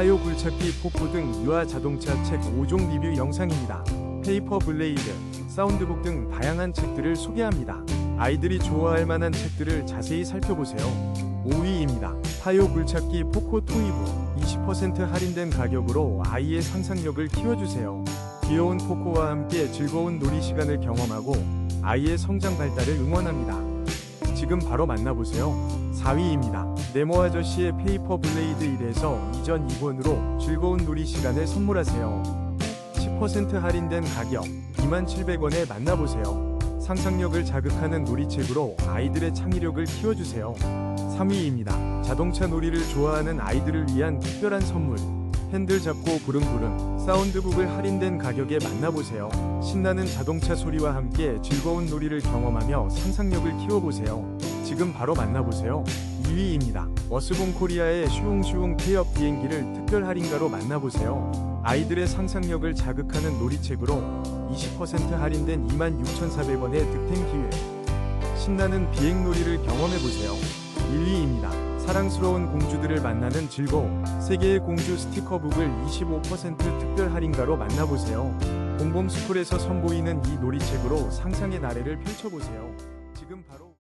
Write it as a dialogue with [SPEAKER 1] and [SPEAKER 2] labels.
[SPEAKER 1] 타요 굴착기 폭포 등 유아 자동차 책 5종 리뷰 영상입니다. 페이퍼 블레이드, 사운드북 등 다양한 책들을 소개합니다. 아이들이 좋아할 만한 책들을 자세히 살펴보세요. 5위입니다. 타요 굴착기 포코 토이브 20% 할인된 가격으로 아이의 상상력을 키워주세요. 귀여운 포코와 함께 즐거운 놀이 시간을 경험하고 아이의 성장 발달을 응원합니다. 지금 바로 만나보세요. 4위입니다. 네모 아저씨의 페이퍼 블레이드 1에서 이전 2권으로 즐거운 놀이 시간을 선물하세요. 10% 할인된 가격 27,000원에 만나보세요. 상상력을 자극하는 놀이책으로 아이들의 창의력을 키워주세요. 3위입니다. 자동차 놀이를 좋아하는 아이들을 위한 특별한 선물. 핸들 잡고 부릉부릉 사운드북을 할인된 가격에 만나보세요. 신나는 자동차 소리와 함께 즐거운 놀이를 경험하며 상상력을 키워보세요. 지금 바로 만나보세요. 2위입니다. 워스본 코리아의 슈웅슈웅 폐업 비행기를 특별 할인가로 만나보세요. 아이들의 상상력을 자극하는 놀이책으로 20% 할인된 26,400원의 득템 기회. 신나는 비행놀이를 경험해보세요. 1위입니다. 사랑스러운 공주들을 만나는 즐거움. 세계의 공주 스티커북을 25% 특별 할인가로 만나보세요. 공범스쿨에서 선보이는 이 놀이책으로 상상의 나래를 펼쳐보세요. 지금 바로